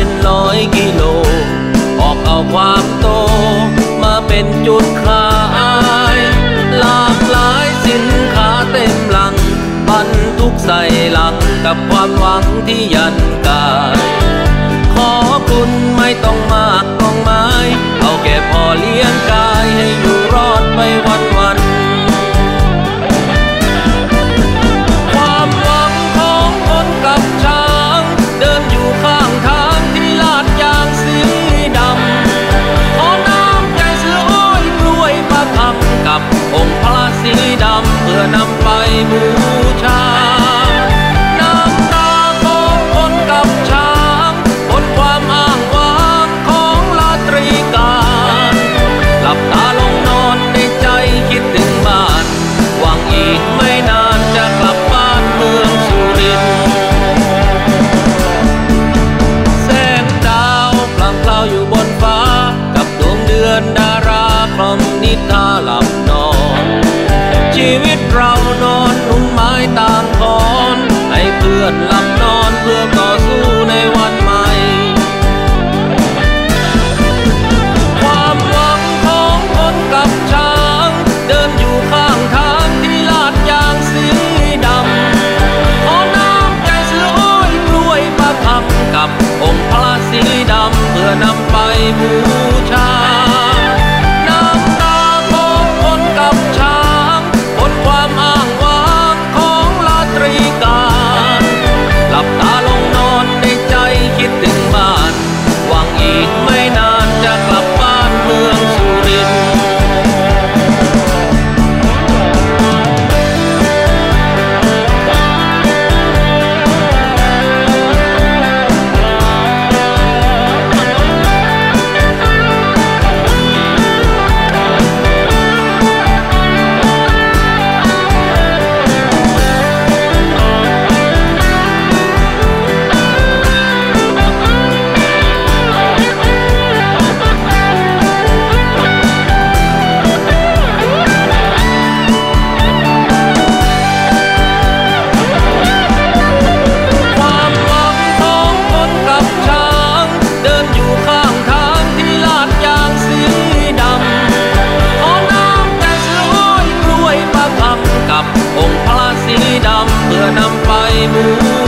เป็นร้อยกิโล ออกเอาความโต มาเป็นจุดขาย หลากหลายสินค้าเต็มลังบรนทุกใส่ลังกับความหวังที่ยันกาย ขอคุณไม่ต้องมากต้องไม้ ชีวิตเรานอนนุ่มไม้ต่างคอนให้เพื่อนหลับนอนเพื่อต่อสู้ในวันใหม่ ความหวังของคนกับช้าง เดินอยู่ข้างทางที่ลาดยางสีดำขอน้ำใจซื้อยกล้วยประทับกับองค์พระสีดำเพื่อนำไปบูชา honeymoon